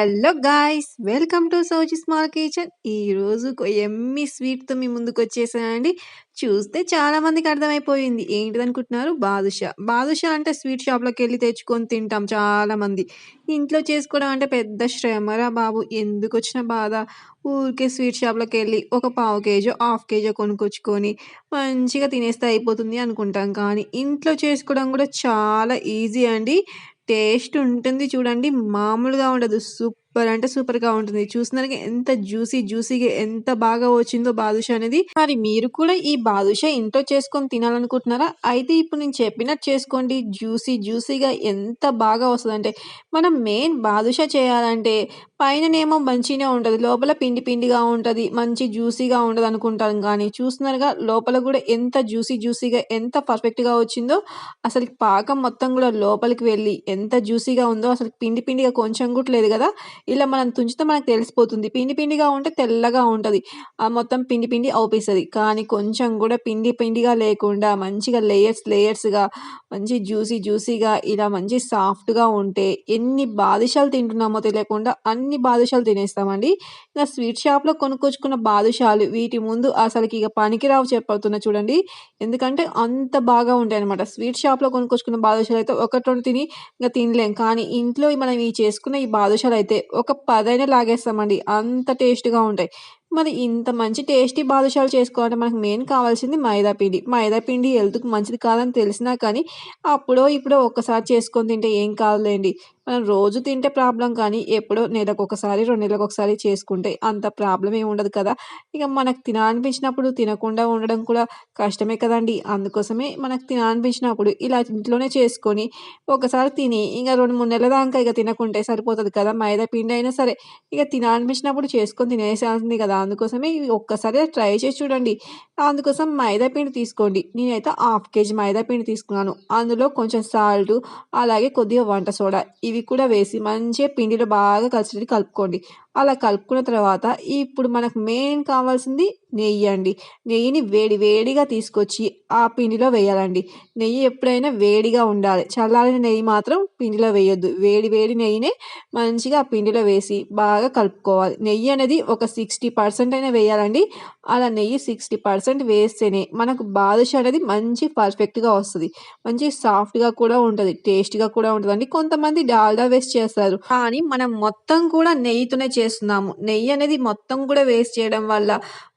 Hello guys welcome to Souji small kitchen. ఈరోజు ఎమ్మి స్వీట్తో మీ ముందుకు వచ్చేసానండి. చూస్తే చాలా మందికి అర్థమైపోయింది. ఏంటిది అనుకుంటున్నారు? బాదుషా. బాదుషా అంటే స్వీట్ షాప్లోకి వెళ్ళి తెచ్చుకొని తింటాం చాలామంది ఇంట్లో చేసుకోవడం అంటే పెద్ద శ్రమరా బాబు. ఎందుకు వచ్చిన బాధ? ఊరికే స్వీట్ షాప్లోకి వెళ్ళి ఒక పావు కేజీ హాఫ్ కేజీ కొనుక్కొచ్చుకొని మంచిగా తినేస్తే అయిపోతుంది అనుకుంటాం. కానీ ఇంట్లో చేసుకోవడం కూడా చాలా ఈజీ అండి. టేస్ట్ ఉంటుంది చూడండి మామూలుగా ఉండదు సూప్ అంటే సూపర్గా ఉంటుంది. చూసినాక ఎంత జ్యూసీ జ్యూసీగా ఎంత బాగా వచ్చిందో బాదుషా అనేది. మరి మీరు కూడా ఈ బాదుషా ఇంట్లో చేసుకొని తినాలనుకుంటున్నారా? అయితే ఇప్పుడు నేను చెప్పినట్టు చేసుకోండి. జ్యూసీ జ్యూసీగా ఎంత బాగా వస్తుందంటే మనం మెయిన్ బాదుషా చేయాలంటే పైననేమో మంచిగా ఉంటుంది. లోపల పిండి పిండిగా ఉంటుంది. మంచి జ్యూసీగా ఉండదు అనుకుంటాం. కానీ చూస్తున్నారుగా లోపల కూడా ఎంత జ్యూసీ జ్యూసీగా ఎంత పర్ఫెక్ట్గా వచ్చిందో అసలు పాకం మొత్తం కూడా లోపలికి వెళ్ళి ఎంత జ్యూసీగా ఉందో అసలు పిండి పిండిగా కొంచెం కూడా లేదు కదా. ఇలా మనం తుంచితే మనకు తెలిసిపోతుంది. పిండి పిండిగా ఉంటే తెల్లగా ఉంటుంది. ఆ మొత్తం పిండి పిండి అవుపిస్తుంది. కానీ కొంచెం కూడా పిండి పిండిగా లేకుండా మంచిగా లేయర్స్ లేయర్స్గా మంచి జ్యూసీ జ్యూసీగా ఇలా మంచి సాఫ్ట్గా ఉంటే ఎన్ని బాదుషాలు తింటున్నామో తెలియకుండా అన్ని బాదుషాలు తినేస్తామండి. ఇంకా స్వీట్ షాప్లో కొనుక్కొచ్చుకున్న బాదుషాలు వీటి ముందు అసలుకి ఇక పనికిరావు చెప్పవుతున్నా చూడండి. ఎందుకంటే అంత బాగా ఉంటాయి అనమాట స్వీట్ షాప్లో కొనుక్కొచ్చుకున్న బాదుషాలు అయితే ఒకటి రెండు తిని ఇంకా తినలేం. కానీ ఇంట్లో మనం ఈ చేసుకున్న ఈ బాదుషాలు అయితే ఒక పదైనా లాగేస్తామండి. అంత టేస్ట్గా ఉంటాయి. మరి ఇంత మంచి టేస్టీ బాదుషాలు చేసుకోవాలంటే మనకు మెయిన్ కావాల్సింది మైదా పిండి. మైదా పిండి మంచిది కాదని తెలిసినా కానీ అప్పుడో ఇప్పుడో ఒక్కసారి చేసుకొని తింటే ఏం కాదులేండి. మనం రోజు తింటే ప్రాబ్లం కానీ ఎప్పుడో నెలకు ఒకసారి రెండు నెలలకు ఒకసారి చేసుకుంటే అంత ప్రాబ్లం ఏమి ఉండదు కదా. ఇక మనకు తినాలనిపించినప్పుడు తినకుండా ఉండడం కూడా కష్టమే కదండి. అందుకోసమే మనకు తినాలనిపించినప్పుడు ఇలా ఇంట్లోనే చేసుకొని ఒకసారి తిని ఇంకా రెండు మూడు నెలల దాకా ఇక తినకుంటే సరిపోతుంది కదా. మైదా పిండి అయినా సరే ఇక తినాలనిపించినప్పుడు చేసుకొని తినేసాల్సింది కదా. అందుకోసమే ఇవి ఒక్కసారి ట్రై చేసి చూడండి. అందుకోసం మైదా పిండి తీసుకోండి. నేనైతే హాఫ్ కేజీ మైదా పిండి తీసుకున్నాను. అందులో కొంచెం సాల్ట్ అలాగే కొద్దిగా వంట సోడా ఇవి కూడా వేసి మంచిగా పిండిలో బాగా కలిసి కలుపుకోండి. అలా కలుపుకున్న తర్వాత ఇప్పుడు మనకు మెయిన్ కావాల్సింది నెయ్యి అండి నెయ్యిని వేడి వేడిగా తీసుకొచ్చి ఆ పిండిలో వేయాలండి. నెయ్యి ఎప్పుడైనా వేడిగా ఉండాలి. చల్లారిన నెయ్యి మాత్రం పిండిలో వేయొద్దు. వేడి వేడి నెయ్యినే మంచిగా ఆ పిండిలో వేసి బాగా కలుపుకోవాలి. నెయ్యి అనేది ఒక సిక్స్టీ పర్సెంట్ అయినా వేయాలండి. అలా నెయ్యి సిక్స్టీ పర్సెంట్ వేస్తేనే మనకు బాదుషా అనేది మంచి పర్ఫెక్ట్గా వస్తుంది. మంచి సాఫ్ట్గా కూడా ఉంటుంది. టేస్ట్గా కూడా ఉంటుందండి. కొంతమంది డాల్డా వేస్ట్ చేస్తారు. కానీ మనం మొత్తం కూడా నెయ్యితోనే చేస్తున్నాము. నెయ్యి అనేది మొత్తం కూడా వేస్ట్ చేయడం వల్ల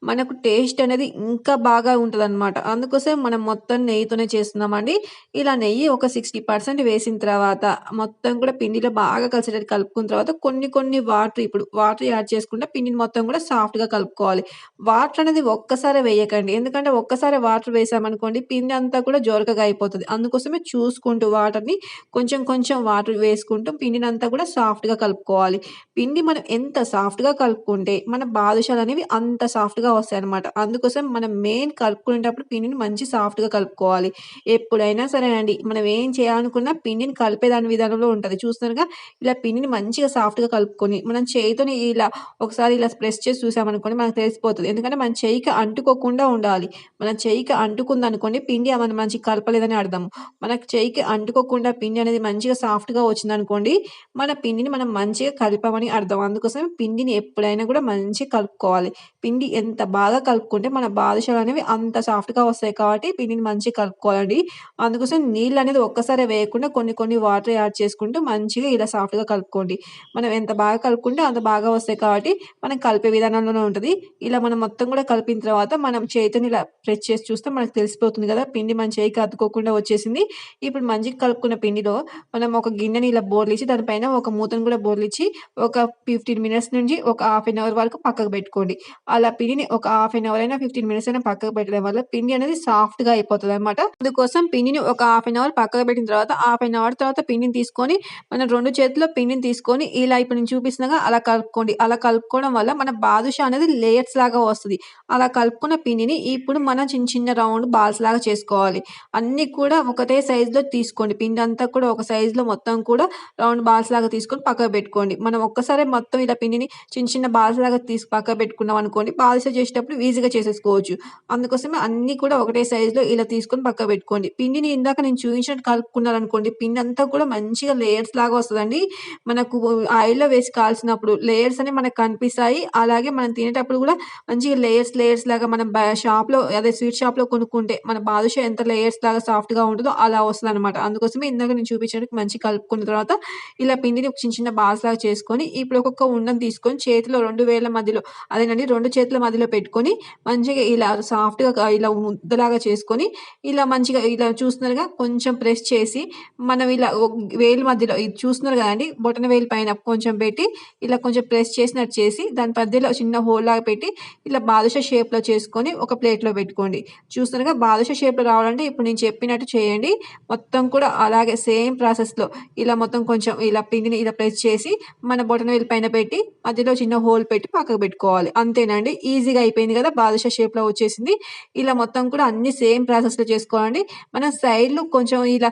మనకు టేస్ట్ అనేది ఇంకా బాగా ఉంటుంది అనమాట అందుకోసం మనం మొత్తం నెయ్యితోనే చేస్తున్నామండి. ఇలా నెయ్యి ఒక సిక్స్టీ పర్సెంట్ వేసిన తర్వాత మొత్తం కూడా పిండిలో బాగా కలిసేటట్టు కలుపుకున్న తర్వాత కొన్ని కొన్ని వాటర్ ఇప్పుడు వాటర్ యాడ్ చేసుకుంటే పిండిని మొత్తం కూడా సాఫ్ట్గా కలుపుకోవాలి. వాటర్ అనేది ఒక్కసారి వేయకండి. ఎందుకంటే ఒక్కసారి వాటర్ వేసామనుకోండి పిండి అంతా కూడా జోరకగా అయిపోతుంది. అందుకోసమే చూసుకుంటూ వాటర్ని కొంచెం కొంచెం వాటర్ వేసుకుంటూ పిండిని అంతా కూడా సాఫ్ట్గా కలుపుకోవాలి. పిండి మనం ఎంత సాఫ్ట్గా కలుపుకుంటే మన బాదుషాలు అనేవి అంత సాఫ్ట్గా వస్తాయి అనమాట అందుకోసం మనం మెయిన్ కలుపుకునేటప్పుడు పిండిని మంచి సాఫ్ట్గా కలుపుకోవాలి. ఎప్పుడైనా సరే అండి మనం ఏం చేయాలనుకున్నా పిండిని కలిపేదాని విధానంలో ఉంటుంది. చూస్తున్నారుగా ఇలా పిండిని మంచిగా సాఫ్ట్గా కలుపుకొని మనం చేయితోని ఇలా ఒకసారి ఇలా ప్రెస్ చేసి చూసామనుకోండి మనకు తెలిసిపోతుంది. ఎందుకంటే మన చేయికి అంటుకోకుండా ఉండాలి. మన చేయికి అంటుకుంది అనుకోండి పిండి మనం మంచిగా కలపలేదని అర్థం. మనకు చేయికి అంటుకోకుండా పిండి అనేది మంచిగా సాఫ్ట్గా వచ్చింది అనుకోండి మన పిండిని మనం మంచిగా కలిపామని అర్థం. అందుకోసం పిండిని ఎప్పుడైనా కూడా మంచిగా కలుపుకోవాలి. పిండి ఎంత బాగా కలుపుకుంటే మన బాదుషాలు అనేవి అంత సాఫ్ట్గా వస్తాయి కాబట్టి పిండిని మంచిగా కలుపుకోవాలండి. అందుకోసం నీళ్ళు అనేది ఒక్కసారి వేయకుండా కొన్ని కొన్ని వాటర్ యాడ్ చేసుకుంటూ మంచిగా ఇలా సాఫ్ట్గా కలుపుకోండి. మనం ఎంత బాగా కలుపుకుంటే అంత బాగా వస్తాయి కాబట్టి మనం కలిపే విధానంలోనే ఉంటుంది. ఇలా మనం మొత్తం కూడా కలిపిన తర్వాత మనం చేతిని ఇలా ప్రెస్ చేసి చూస్తే మనకు తెలిసిపోతుంది కదా పిండి మన చేయికి అతుకోకుండా వచ్చేసింది. ఇప్పుడు మంచిగా కలుపుకున్న పిండిలో మనం ఒక గిన్నెని ఇలా బోర్లిచ్చి దానిపైన ఒక మూతను కూడా బోర్లిచ్చి ఒక ఫిఫ్టీన్ మినిట్స్ నుంచి ఒక హాఫ్ అన్ అవర్ వరకు పక్కకు పెట్టుకోండి. అలా పిండిని ఒక హాఫ్ అన్ అవర్ అయినా ఫిఫ్టీన్ మినిట్స్ అయినా పక్కకు పెట్టడం వల్ల పిండి అనేది సాఫ్ట్గా అయిపోతుంది అనమాట అందుకోసం పిండిని ఒక హాఫ్ అన్ అవర్ పక్కకు పెట్టిన తర్వాత హాఫ్ అన్ అవర్ తర్వాత పిండిని తీసుకొని మనం రెండు చేతిలో పిండిని తీసుకొని ఇలా ఇప్పుడు నేను చూపిస్తున్నాగా అలా కలుపుకోండి. అలా కలుపుకోవడం వల్ల మన బాదుషా అనేది లేయర్స్ లాగా వస్తుంది. అలా కలుపుకున్న పిండిని ఇప్పుడు మనం చిన్న చిన్న రౌండ్ బాల్స్ లాగా చేసుకోవాలి. అన్ని కూడా ఒకటే సైజులో తీసుకోండి. పిండి అంతా కూడా ఒక సైజులో మొత్తం కూడా రౌండ్ బాల్స్ లాగా తీసుకొని పక్కకు పెట్టుకోండి. మనం ఒక్కసారి మొత్తం ఇలా పిండిని చిన్న చిన్న బాల్స్ లాగా తీసి పక్కకు పెట్టుకున్నాం అనుకోండి బాదుషా చేసేటప్పుడు ఈజీగా చేసేసుకోవచ్చు. అందుకోసమే అన్నీ కూడా ఒకటే సైజులో ఇలా తీసుకొని పక్క పెట్టుకోండి. పిండిని ఇందాక నేను చూపించినట్టు కలుపుకున్నారనుకోండి పిండి అంతా కూడా మంచిగా లేయర్స్ లాగా వస్తుందండి. మనకు ఆయిల్లో వేసి కాల్చినప్పుడు లేయర్స్ అనేవి మనకు కనిపిస్తాయి. అలాగే మనం తినేటప్పుడు కూడా మంచిగా లేయర్స్ లేయర్స్ లాగా మనం షాప్లో అదే స్వీట్ షాప్లో కొనుక్కుంటే మన బాదుషా ఎంత లేయర్స్ లాగా సాఫ్ట్గా ఉంటుందో అలా వస్తుంది అనమాట అందుకోసమే ఇందాక నేను చూపించడానికి మంచి కలుపుకున్న తర్వాత ఇలా పిండిని ఒక చిన్న చిన్న బాల్స్ లాగా చేసుకొని ఇప్పుడు ఒక్కొక్క ఉండని తీసుకొని చేతిలో రెండు వేల మధ్యలో అదేనండి రెండు చేతుల మధ్యలో పెట్టుకొని మంచిగా ఇలా సాఫ్ట్గా ఇలా ముద్దలాగా చేసుకొని ఇలా మంచిగా ఇలా చూస్తున్నారుగా కొంచెం ప్రెస్ చేసి మనం ఇలా వేలు మధ్యలో ఇది చూస్తున్నారు కదండి బొటన వేలు పైన కొంచెం పెట్టి ఇలా కొంచెం ప్రెస్ చేసినట్టు చేసి దాని మధ్యలో చిన్న హోల్ లాగా పెట్టి ఇలా బాదుషా షేప్లో చేసుకొని ఒక ప్లేట్లో పెట్టుకోండి. చూస్తున్నారుగా బాదుషా షేప్లో రావాలంటే ఇప్పుడు నేను చెప్పినట్టు చేయండి. మొత్తం కూడా అలాగే సేమ్ ప్రాసెస్లో ఇలా మొత్తం కొంచెం ఇలా పిండిని ఇలా ప్రెస్ చేసి మన బొటన వేలు పైన పెట్టి మధ్యలో చిన్న హోల్ పెట్టి పక్కకు పెట్టుకోవాలి. అంతేనండి ఈజీ ఈజీగా అయిపోయింది కదా బాదుషా షేప్లో వచ్చేసింది. ఇలా మొత్తం కూడా అన్ని సేమ్ ప్రాసెస్లో చేసుకోవాలండి. మనం సైడ్లు కొంచెం ఇలా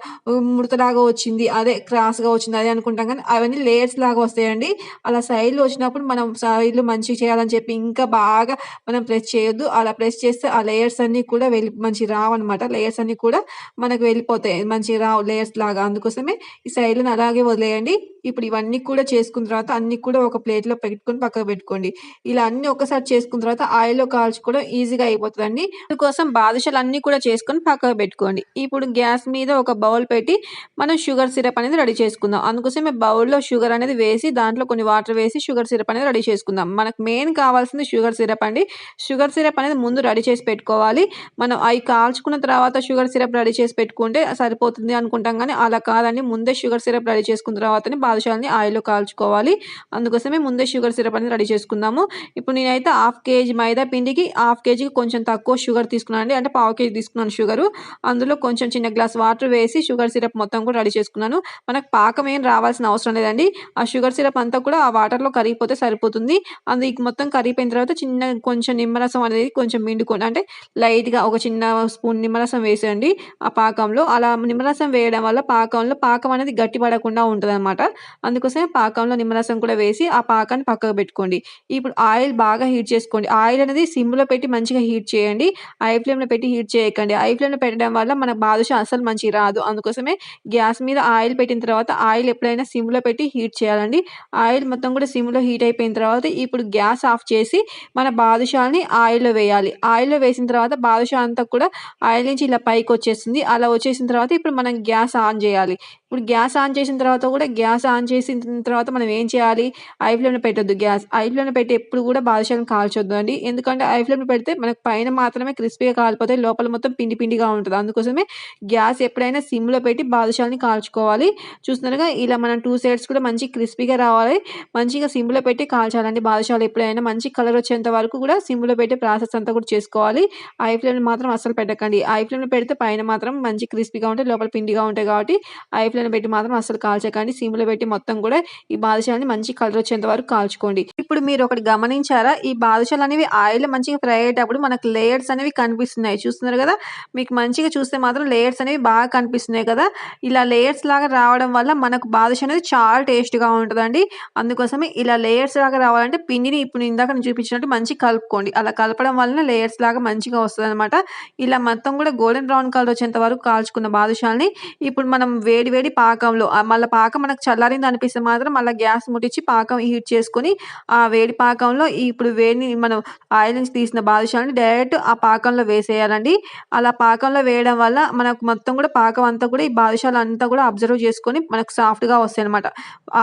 ముడతలాగా వచ్చింది అదే క్రాస్గా వచ్చింది అదే అనుకుంటాం కానీ అవన్నీ లేయర్స్ లాగా వస్తాయండి. అలా సైడ్లు వచ్చినప్పుడు మనం సైడ్లు మంచిగా చేయాలని చెప్పి ఇంకా బాగా మనం ప్రెస్ చేయొద్దు. అలా ప్రెస్ చేస్తే ఆ లేయర్స్ అన్నీ కూడా వెళ్ళి మంచి రావన్నమాట. లేయర్స్ అన్నీ కూడా మనకు వెళ్ళిపోతాయి మంచి రావు లేయర్స్ లాగా. అందుకోసమే ఈ సైడ్లను అలాగే వదిలేయండి. ఇప్పుడు ఇవన్నీ కూడా చేసుకున్న తర్వాత అన్ని కూడా ఒక ప్లేట్లో పెట్టుకొని పక్కకు పెట్టుకోండి. ఇలా అన్ని ఒకసారి చేసుకున్న తర్వాత ఆయిల్లో కాల్చుకోవడం ఈజీగా అయిపోతుందండి. అందుకోసం బాదుషాలు అన్నీ కూడా చేసుకొని పక్కకు పెట్టుకోండి. ఇప్పుడు గ్యాస్ మీద ఒక బౌల్ పెట్టి మనం షుగర్ సిరప్ అనేది రెడీ చేసుకుందాం. అందుకోసం బౌల్లో షుగర్ అనేది వేసి దాంట్లో కొన్ని వాటర్ వేసి షుగర్ సిరప్ అనేది రెడీ చేసుకుందాం. మనకు మెయిన్ కావాల్సింది షుగర్ సిరప్ అండి. షుగర్ సిరప్ అనేది ముందు రెడీ చేసి పెట్టుకోవాలి. మనం అవి కాల్చుకున్న తర్వాత షుగర్ సిరప్ రెడీ చేసి పెట్టుకుంటే సరిపోతుంది అనుకుంటాం కానీ అలా కాదండి. ముందే షుగర్ సిరప్ రెడీ చేసుకున్న తర్వాతనే బాదుషాలని ఆయిల్లో కాల్చుకోవాలి. అందుకోసమే ముందే షుగర్ సిరప్ అనేది రెడీ చేసుకుందాము. ఇప్పుడు నేనైతే హాఫ్ కేజీ మైదా పిండికి హాఫ్ కేజీకి కొంచెం తక్కువ షుగర్ తీసుకున్నానండి. అంటే పావు కేజీ తీసుకున్నాను షుగరు. అందులో కొంచెం చిన్న గ్లాస్ వాటర్ వేసి షుగర్ సిరప్ మొత్తం కూడా రెడీ చేసుకున్నాను. మనకు పాకం ఏం రావాల్సిన అవసరం లేదండి. ఆ షుగర్ సిరప్ అంతా కూడా ఆ వాటర్లో కరిగిపోతే సరిపోతుంది. అందుకు మొత్తం కరిగిపోయిన తర్వాత చిన్న కొంచెం నిమ్మరసం అనేది కొంచెం మిండుకోండి అంటే లైట్గా ఒక చిన్న స్పూన్ నిమ్మరసం వేసేయండి ఆ పాకంలో. అలా నిమ్మరసం వేయడం వల్ల పాకంలో పాకం అనేది గట్టి పడకుండా ఉంటుంది అనమాట అందుకోసమే పాకంలో నిమ్మరసం కూడా వేసి ఆ పాకాన్ని పక్కకు పెట్టుకోండి. ఇప్పుడు ఆయిల్ బాగా హీట్ చేసుకోండి. ఆయిల్ ఆయిల్ అనేది సిమ్లో పెట్టి మంచిగా హీట్ చేయండి. ఐ ఫ్లేమ్లో పెట్టి హీట్ చేయకండి. ఐ ఫ్లేమ్లో పెట్టడం వల్ల మన బాదుషా అసలు మంచిగా రాదు. అందుకోసమే గ్యాస్ మీద ఆయిల్ పెట్టిన తర్వాత ఆయిల్ ఎప్పుడైనా సిమ్లో పెట్టి హీట్ చేయాలండి. ఆయిల్ మొత్తం కూడా సిమ్లో హీట్ అయిపోయిన తర్వాత ఇప్పుడు గ్యాస్ ఆఫ్ చేసి మన బాదుషాని ఆయిల్లో వేయాలి. ఆయిల్లో వేసిన తర్వాత బాదుషా అంతా కూడా ఆయిల్ నుంచి ఇలా పైకి వచ్చేస్తుంది. అలా వచ్చేసిన తర్వాత ఇప్పుడు మనం గ్యాస్ ఆన్ చేయాలి. ఇప్పుడు గ్యాస్ ఆన్ చేసిన తర్వాత కూడా గ్యాస్ ఆన్ చేసిన తర్వాత మనం ఏం చేయాలి? ఐ ఫ్లేమ్లో పెట్టొద్దు గ్యాస్. ఐ ఫ్లేమ్లో పెట్టి ఎప్పుడు కూడా బాదుషాలను కాల్చొద్దు అండి. ఎందుకంటే ఐ ఫ్లేమ్లో పెడితే మనకు పైన మాత్రమే క్రిస్పీగా కాలిపోతే లోపల మొత్తం పిండి పిండిగా ఉంటుంది. అందుకోసమే గ్యాస్ ఎప్పుడైనా సిమ్లో పెట్టి బాదుషాలని కాల్చుకోవాలి. చూస్తున్నారుగా ఇలా మనం టూ సైడ్స్ కూడా మంచి క్రిస్పీగా రావాలి. మంచిగా సిమ్లో పెట్టి కాల్చాలండి బాదుషాలు. ఎప్పుడైనా మంచి కలర్ వచ్చేంత వరకు కూడా సిమ్లో పెట్టి ప్రాసెస్ అంతా కూడా చేసుకోవాలి. ఐ ఫ్లేమ్లో మాత్రం అస్సలు పెట్టకండి. ఐ ఫ్లేమ్లో పెడితే పైన మాత్రం మంచి క్రిస్పీగా ఉంటాయి లోపల పిండిగా ఉంటాయి కాబట్టి ఐ ఫ్లేమ్లో పెట్టి మాత్రం అసలు కాల్చకండి. సిమ్లో పెట్టి మొత్తం కూడా ఈ బాదుషాలని మంచి కలర్ వచ్చేంత వరకు కాల్చుకోండి. ఇప్పుడు మీరు ఒకటి గమనించారా? ఈ బాదుషాలు అనేవి ఆయిల్ మంచిగా ఫ్రై అయ్యేటప్పుడు మనకు లేయర్స్ అనేవి కనిపిస్తున్నాయి. చూస్తున్నారు కదా? మీకు మంచిగా చూస్తే మాత్రం లేయర్స్ అనేవి బాగా కనిపిస్తున్నాయి కదా? ఇలా లేయర్స్ లాగా రావడం వల్ల మనకు బాదుషా అనేది చాలా టేస్ట్గా ఉంటుందండి. అందుకోసమే ఇలా లేయర్స్ లాగా రావాలంటే పిండిని ఇప్పుడు ఇందాక నేను చూపించినట్టు మంచి కలుపుకోండి. అలా కలపడం వలన లేయర్స్ లాగా మంచిగా వస్తుంది అనమాట ఇలా మొత్తం కూడా గోల్డెన్ బ్రౌన్ కలర్ వచ్చేంత వరకు కాల్చుకున్న బాదుషాలని ఇప్పుడు మనం వేడి వేడి పాకంలో మళ్ళీ పాకం మనకు చల్లారింది అనిపిస్తే మాత్రం మళ్ళీ గ్యాస్ ముట్టించి పాకం హీట్ చేసుకొని ఆ వేడి పాకంలో ఇప్పుడు వేడిని మనం ఆయిల్ నుంచి తీసిన బాదుషాలని డైరెక్ట్ ఆ పాకంలో వేసేయాలండి. అలా పాకంలో వేయడం వల్ల మనకు మొత్తం కూడా పాకం అంతా కూడా ఈ బాదుషాలు అంతా కూడా అబ్జర్వ్ చేసుకొని మనకు సాఫ్ట్గా వస్తాయి అనమాట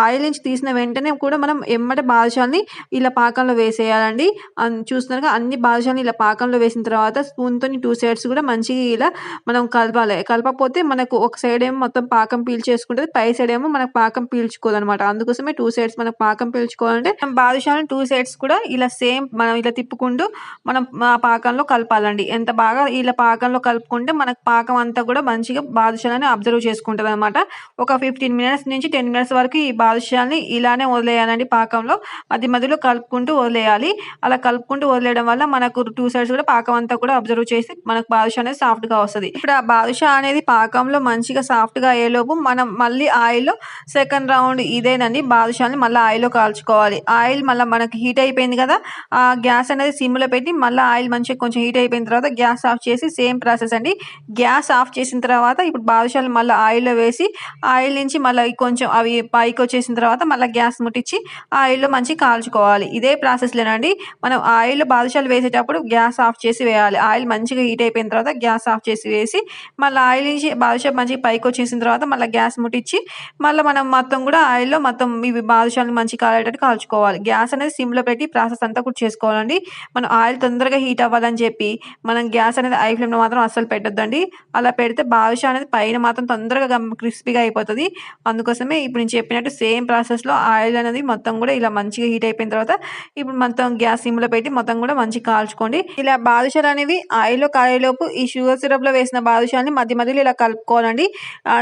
ఆయిల్ నుంచి తీసిన వెంటనే కూడా మనం ఎమ్మటి బాదుషాలని ఇలా పాకంలో వేసేయాలండి. చూస్తున్నారుగా అన్ని బాదుషాలని ఇలా పాకంలో వేసిన తర్వాత స్పూన్తో టూ సైడ్స్ కూడా మంచిగా ఇలా మనం కలపాలి. కలపకపోతే మనకు ఒక సైడ్ ఏమో మొత్తం పాకం పీల్చేసుకుంటుంది. పై సైడ్ ఏమో మనకు పాకం పీల్చుకోదనమాట. అందుకోసమే టూ సైడ్స్ మనకు పాకం పీల్చుకోవాలంటే మనం బాదుషాలను టూ సైడ్స్ కూడా ఇలా సేమ్ మనం ఇలా తిప్పుకుంటూ మనం ఆ పాకంలో కలపాలండి. ఎంత బాగా ఇలా పాకంలో కలుపుకుంటే మనకు పాకం అంతా కూడా మంచిగా బాదుషాలని అబ్జర్వ్ చేసుకుంటుంది అనమాట ఒక ఫిఫ్టీన్ మినిట్స్ నుంచి టెన్ మినిట్స్ వరకు ఈ బాదుషాలని ఇలానే వదిలేయాలండి పాకంలో. మధ్య మధ్యలో కలుపుకుంటూ వదిలేయాలి. అలా కలుపుకుంటూ వదిలేయడం వల్ల మనకు టూ సైడ్స్ కూడా పాకం అంతా కూడా అబ్జర్వ్ చేసి మనకు బాదుషా అనేది సాఫ్ట్గా వస్తుంది. ఇప్పుడు ఆ బాదుషా అనేది పాకంలో మంచిగా సాఫ్ట్గా అయ్యేలోపు మనం మళ్ళీ ఆయిల్‌లో సెకండ్ రౌండ్ ఇదేనండి బాదుషాని మళ్ళీ ఆయిల్‌లో కాల్చుకోవాలి. ఆయిల్ మళ్ళీ మనకి హీట్ అయిపోయింది కదా! ఆ గ్యాస్ అనేది సిమ్‌లో పెట్టి మళ్ళీ ఆయిల్ మంచిగా కొంచెం హీట్ అయిపోయిన తర్వాత గ్యాస్ ఆఫ్ చేసి సేమ్ ప్రాసెస్ అండి. గ్యాస్ ఆఫ్ చేసిన తర్వాత ఇప్పుడు బాదుషాలు మళ్ళీ ఆయిల్‌లో వేసి ఆయిల్ నుంచి మళ్ళీ కొంచెం అవి పైకి వచ్చేసిన తర్వాత మళ్ళీ గ్యాస్ ముట్టించి ఆయిల్‌లో మంచిగా కాల్చుకోవాలి. ఇదే ప్రాసెస్‌లోనండి మనం ఆయిల్‌లో బాదుషాలు వేసేటప్పుడు గ్యాస్ ఆఫ్ చేసి వేయాలి. ఆయిల్ మంచిగా హీట్ అయిపోయిన తర్వాత గ్యాస్ ఆఫ్ చేసి వేసి మళ్ళీ ఆయిల్ నుంచి బాదుషా మంచిగా పైకొచ్చేసిన తర్వాత మళ్ళీ గ్యాస్ ముట్టించి మళ్ళీ మనం మొత్తం కూడా ఆయిల్‌లో మొత్తం ఇవి బాదుషాలు మంచి కాలేటట్టు కాల్చుకోవాలి. గ్యాస్ అనేది సిమ్‌లో పెట్టి ప్రాసెస్ అంతా కూడా చేసుకోవాలండి. మనం ఆయిల్ తొందరగా హీట్ అవ్వాలని చెప్పి మనం గ్యాస్ అనేది ఐ ఫ్లేమ్‌లో మాత్రం అస్సలు పెట్టొద్దండి. అలా పెడితే బాదుషా అనేది పైన మాత్రం తొందరగా క్రిస్పీగా అయిపోతుంది అందుకోసమే ఇప్పుడు నేను చెప్పినట్టు సేమ్ ప్రాసెస్‌లో ఆయిల్ అనేది మొత్తం కూడా ఇలా మంచిగా హీట్ అయిపోయిన తర్వాత ఇప్పుడు మొత్తం గ్యాస్ సిమ్‌లో పెట్టి మొత్తం కూడా మంచిగా కాల్చుకోండి. ఇలా బాదుషాలు అనేవి ఆయిల్‌లో కాలేలోపు ఈ షుగర్ సిరప్‌లో వేసిన బాదుషాలని మధ్య మధ్యలో ఇలా కలుపుకోవాలండి.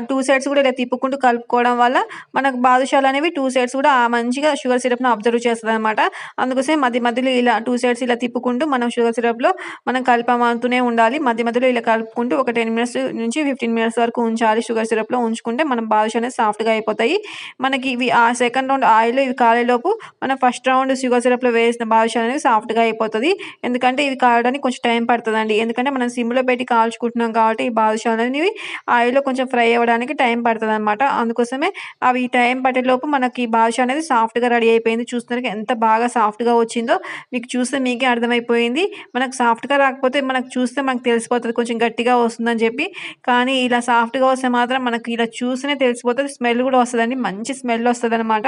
టూ సైడ్స్ కూడా ఇలా తిప్పుకుంటూ కలుపుకోవడం వల్ల మనకు బాదుషాలు అనేవి టూ సైడ్స్ కూడా మంచిగా షుగర్ సిరప్‌ని అబ్జర్వ్ చేస్తుందన్నమాట అందుకోసం మధ్య మధ్యలో ఇలా టూ సైడ్స్ ఇలా తిప్పుకుంటూ మనం షుగర్ సిరప్‌లో మనం కలపమవుతూనే ఉండాలి. మధ్య మధ్యలో ఇలా కలుపుకుంటూ ఒక 10 మినిట్స్ నుంచి 15 మినిట్స్ వరకు ఉంచాలి షుగర్ సిరప్‌లో. ఉంచుకుంటే మనం బాదుషా అనేది సాఫ్ట్‌గా అయిపోతాయి. మనకి ఇవి ఆ సెకండ్ రౌండ్ ఆయిల్ ఇవి కాలేలోపు మనం ఫస్ట్ రౌండ్ షుగర్ సిరప్‌లో వేసిన బాదుషా అనేది సాఫ్ట్‌గా అయిపోతుంది ఎందుకంటే ఇవి కాలడానికి కొంచెం టైం పడుతుందండి ఎందుకంటే మనం సిమ్‌లో పెట్టి కాల్చుకుంటున్నాం కాబట్టి ఈ బాదుషాలు అనేవి ఆయిల్‌లో కొంచెం ఫ్రై అవ్వడానికి టైం పడుతుంది అనమాట అందుకోసమే అవి టైం పట్టేలోపు మనకి బాదుషా అనేది సాఫ్ట్‌గా రెడీ అయిపోయింది. చూస్తున్నారు ఎంత బాగా సాఫ్ట్‌గా వచ్చిందో మీకు చూస్తే మీకే అర్థమైపోయింది. మనకు సాఫ్ట్‌గా రాకపోతే మనకు చూస్తే మనకు తెలిసిపోతుంది కొంచెం గట్టిగా వస్తుందని చెప్పి. కానీ ఇలా సాఫ్ట్‌గా వస్తే మాత్రం మనకి ఇలా చూస్తేనే తెలిసిపోతుంది స్మెల్ కూడా వస్తుందండి మంచి స్మెల్ వస్తదనమాట.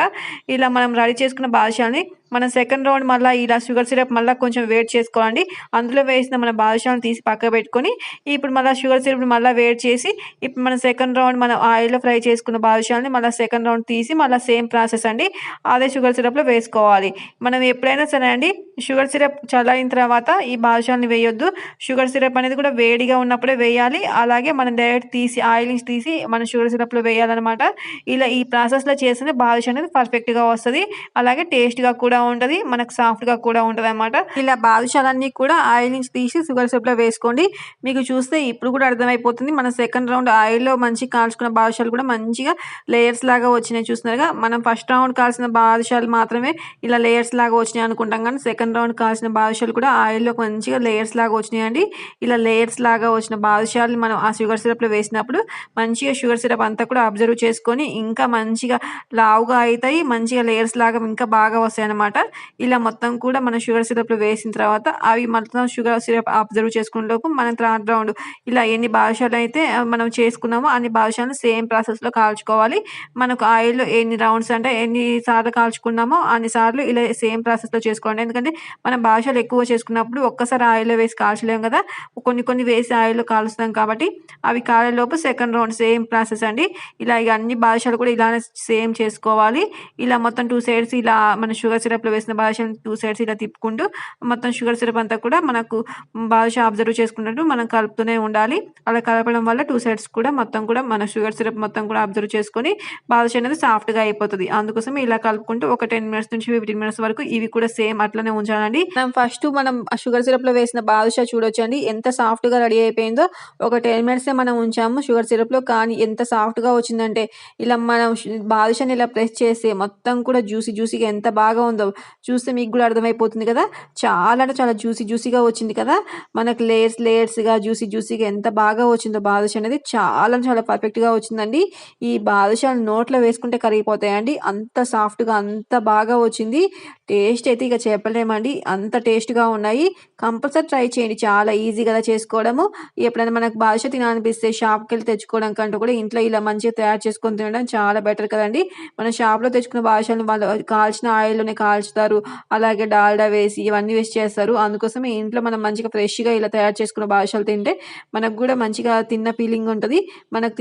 ఇలా మనం రెడీ చేసుకున్న బాదుషాని మనం సెకండ్ రౌండ్ మళ్ళీ ఇలా షుగర్ సిరప్ మళ్ళీ కొంచెం వేడి చేసుకోవాలండి. అందులో వేసిన మన బాదుషాలను తీసి పక్క పెట్టుకొని ఇప్పుడు మళ్ళీ షుగర్ సిరప్‌ని మళ్ళీ వేడి చేసి ఇప్పుడు మన సెకండ్ రౌండ్ మనం ఆయిల్‌లో ఫ్రై చేసుకున్న బాదుషాలని మళ్ళీ సెకండ్ రౌండ్ తీసి మళ్ళీ సేమ్ ప్రాసెస్ అండి. అదే షుగర్ సిరప్‌లో వేసుకోవాలి. మనం ఎప్పుడైనా సరే అండి షుగర్ సిరప్ చల్లారిన తర్వాత ఈ బాదుషాలని వేయొద్దు. షుగర్ సిరప్ అనేది కూడా వేడిగా ఉన్నప్పుడే వేయాలి. అలాగే మనం డైరెక్ట్ తీసి ఆయిల్ నుంచి తీసి మనం షుగర్ సిరప్‌లో వేయాలన్నమాట ఇలా ఈ ప్రాసెస్‌లో చేస్తేనే బాదుషా అనేది పర్ఫెక్ట్‌గా వస్తుంది అలాగే టేస్ట్‌గా కూడా ఉంటుంది మనకు సాఫ్ట్‌గా కూడా ఉంటదనమాట. ఇలా బాదుషాలన్నీ కూడా ఆయిల్ నుంచి తీసి షుగర్ సిరప్‌లో వేసుకోండి. మీకు చూస్తే ఇప్పుడు కూడా అర్థమైపోతుంది. మన సెకండ్ రౌండ్ ఆయిల్‌లో మంచి కాల్చుకున్న బాదుషాలు కూడా మంచిగా లేయర్స్ లాగా వచ్చినాయి చూస్తున్నారుగా. మనం ఫస్ట్ రౌండ్ కాల్సిన బాదుషాలు మాత్రమే ఇలా లేయర్స్ లాగా వచ్చినాయి అనుకుంటాం కానీ సెకండ్ రౌండ్ కాల్సిన బాదుషాలు కూడా ఆయిల్‌లో మంచిగా లేయర్స్ లాగా వచ్చినాయండి. ఇలా లేయర్స్ లాగా వచ్చిన బాదుషాలు మనం ఆ షుగర్ సిరప్‌లో వేసినప్పుడు మంచిగా షుగర్ సిరప్ అంతా కూడా అబ్జర్వ్ చేసుకొని ఇంకా మంచిగా లావుగా అవుతాయి మంచిగా లేయర్స్ లాగా ఇంకా బాగా వస్తాయి అనమాట ఇలా మొత్తం కూడా మనం షుగర్ సిరప్‌లో వేసిన తర్వాత అవి మొత్తం షుగర్ సిరప్ అబ్జర్వ్ చేసుకునే లోపు మనం థర్డ్ రౌండ్ ఇలా ఎన్ని బాదుషాలైతే మనం చేసుకున్నామో అన్ని బాదుషాలను సేమ్ ప్రాసెస్‌లో కాల్చుకోవాలి. మనకు ఆయిల్‌లో ఎన్ని రౌండ్స్ అంటే ఎన్ని సార్లు కాల్చుకున్నామో అన్ని సార్లు ఇలా సేమ్ ప్రాసెస్‌లో చేసుకోండి. ఎందుకంటే మనం భాషలు ఎక్కువ చేసుకున్నప్పుడు ఒక్కసారి ఆయిల్‌లో వేసి కాల్చలేం కదా! కొన్ని కొన్ని వేసి ఆయిల్‌లో కాలుస్తాం కాబట్టి అవి కాలేలోపు సెకండ్ రౌండ్ సేమ్ ప్రాసెస్ అండి. ఇలా ఇక అన్ని భాషలు కూడా ఇలానే సేమ్ చేసుకోవాలి. ఇలా మొత్తం టూ సైడ్స్ ఇలా మన షుగర్ సిరప్‌లో వేసిన భాషను టూ సైడ్స్ ఇలా తిప్పుకుంటూ మొత్తం షుగర్ సిరప్ అంతా కూడా మనకు భాష అబ్జర్వ్ చేసుకున్నట్టు మనం కలుపుతూనే ఉండాలి. అలా కలపడం వల్ల టూ సైడ్స్ కూడా మొత్తం కూడా మన షుగర్ సిరప్ మొత్తం కూడా అబ్జర్వ్ చేసుకొని బాదుషా అనేది సాఫ్ట్‌గా అయిపోతుంది అందుకోసం ఇలా కలుపుకుంటూ ఒక 10 మినిట్స్ నుంచి 15 మినిట్స్ వరకు ఇవి కూడా సేమ్ అట్లనే ఉంచాలండి. మనం ఫస్ట్ మనం షుగర్ షుగర్ సిరప్‌లో వేసిన బాదుషా చూడొచ్చండి. ఎంత సాఫ్ట్‌గా రెడీ అయిపోయిందో. ఒక 10 మినిట్సే మనం ఉంచాము షుగర్ సిరప్‌లో. కానీ ఎంత సాఫ్ట్‌గా వచ్చిందంటే ఇలా మనం బాదుషాని ఇలా ప్రెస్ చేస్తే మొత్తం కూడా జ్యూసీ జ్యూసీగా ఎంత బాగా ఉందో చూస్తే మీకు కూడా అర్థమైపోతుంది కదా! చాలా అంటే చాలా జ్యూసీ జ్యూసీగా వచ్చింది కదా! మనకు లేయర్స్ లేయర్స్‌గా జ్యూసీ జ్యూసీగా ఎంత బాగా వచ్చిందో బాదుషా అనేది చాలా చాలా పర్ఫెక్ట్‌గా వచ్చిందండి. ఈ బాదుషాలు నోట్లో వేసుకుంటే కరిగిపోతాయండి. అంత సాఫ్ట్‌గా అంత బాగా వచ్చింది. టేస్ట్ అయితే ఇక చెప్పలేమండి. అంత టేస్ట్‌గా ఉన్నాయి. కంపల్సరీ ట్రై చేయండి. చాలా ఈజీ కదా చేసుకోవడము. ఎప్పుడైనా మనకు బాదుషా తినాలనిపిస్తే షాప్‌కెళ్ళి తెచ్చుకోవడం కంటే కూడా ఇంట్లో ఇలా మంచిగా తయారు చేసుకొని తినడం చాలా బెటర్ కదండి మన షాప్‌లో తెచ్చుకున్న బాదుషాలను వాళ్ళు కాల్చిన ఆయిల్‌లోనే కాల్చుతారు. అలాగే డాల్డా వేసి ఇవన్నీ వేసి చేస్తారు. అందుకోసమే ఇంట్లో మనం మంచిగా ఫ్రెష్‌గా ఇలా తయారు చేసుకున్న బాదుషాలు తింటే మనకు కూడా మంచిగా తిన్న ఫీలింగ్ ఉంటుంది మనకు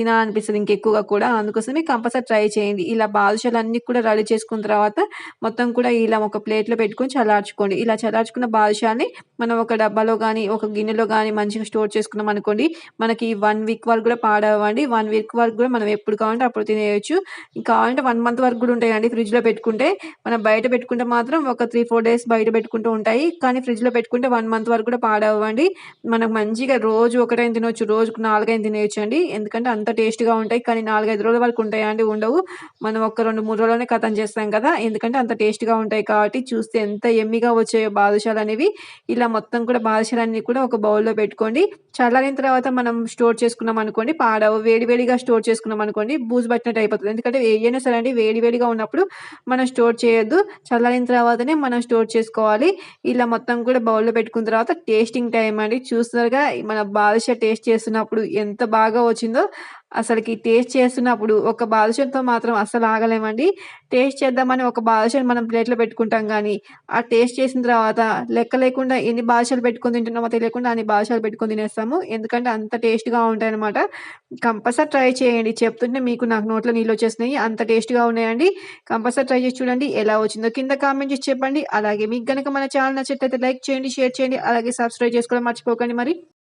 ఇంకే ఎక్కువగా కూడా. అందుకోసమే కంపల్సరీ ట్రై చేయండి. ఇలా బాదుషాలన్నీ కూడా రెడీ చేసుకున్న తర్వాత మొత్తం కూడా ఇలా ఒక ప్లేట్‌లో పెట్టుకొని చల్లార్చుకోండి. ఇలా చల్లార్చుకున్న బాదుషాని మనం ఒక డబ్బాలో కానీ ఒక గిన్నెలో కానీ మంచిగా స్టోర్ చేసుకున్నాం అనుకోండి, మనకి వన్ వీక్ వరకు కూడా పాడవండి వన్ వీక్ వరకు కూడా మనం ఎప్పుడు కావాలంటే అప్పుడు తినేయచ్చు కావాలంటే వన్ మంత్ వరకు కూడా ఉంటాయండి ఫ్రిడ్జ్‌లో పెట్టుకుంటే. మనం బయట పెట్టుకుంటే మాత్రం ఒక 3, 4 డేస్ బయట పెట్టుకుంటూ ఉంటాయి. కానీ ఫ్రిడ్జ్‌లో పెట్టుకుంటే వన్ మంత్ వరకు కూడా పాడవండి మనకు మంచిగా రోజు ఒకటైనా తినవచ్చు రోజుకు 4 తినేయచ్చు అండి ఎందుకంటే అంత టేస్ట్‌గా ఉంటాయి. కానీ 4, 5 రోజుల వరకు ఉంటాయా అండి? ఉండవు. మనం ఒక 2, 3 రోజుల్లోనే కథం చేస్తాం కదా! ఎందుకంటే అంత టేస్ట్‌గా ఉంటాయి కాబట్టి చూస్తే ఎంత ఎమ్మిగా వచ్చాయో బాదుషాలనేవి. ఇలా మొత్తం కూడా బాదుషాలన్నీ కూడా ఒక బౌల్‌లో పెట్టుకోండి. చల్లారిన తర్వాత మనం స్టోర్ చేసుకున్నాం అనుకోండి పాడవు వేడివేడిగా స్టోర్ చేసుకున్నాం అనుకోండి బూజు పట్టినట్టు అయిపోతుంది ఎందుకంటే ఏదైనా సరే అండి వేడి వేడిగా ఉన్నప్పుడు మనం స్టోర్ చేయొద్దు. చల్లారిన తర్వాతనే మనం స్టోర్ చేసుకోవాలి. ఇలా మొత్తం కూడా బౌల్‌లో పెట్టుకున్న తర్వాత టేస్టింగ్ టైం అండి. చూస్తున్నారుగా మన బాదుషా టేస్ట్ చేస్తున్నప్పుడు ఎంత బాగా వచ్చిందో. అసలుకి టేస్ట్ చేస్తున్నప్పుడు ఒక బాదుషన్తో మాత్రం అస్సలు ఆగలేమండి. టేస్ట్ చేద్దామని ఒక బాదుషన్ మనం ప్లేట్‌లో పెట్టుకుంటాం కానీ ఆ టేస్ట్ చేసిన తర్వాత లెక్క లేకుండా ఎన్ని బాదుషాలు పెట్టుకొని తింటున్నామో తెలియకుండా అన్ని బాదుషాలు పెట్టుకొని తినేస్తాము. ఎందుకంటే అంత టేస్ట్‌గా ఉంటాయన్నమాట. కంపల్సరీ ట్రై చేయండి. చెప్తుంటే మీకు నాకు నోట్లో నీళ్ళు వచ్చేస్తున్నాయి అంత టేస్ట్‌గా ఉన్నాయండి. కంపల్సరీ ట్రై చేసి చూడండి. ఎలా వచ్చిందో కింద కామెంట్ చేసి చెప్పండి. అలాగే మీకు కనుక మన ఛానల్ నచ్చినట్లయితే లైక్ చేయండి, షేర్ చేయండి. అలాగే సబ్స్క్రైబ్ చేసుకోవడం మర్చిపోకండి మరి.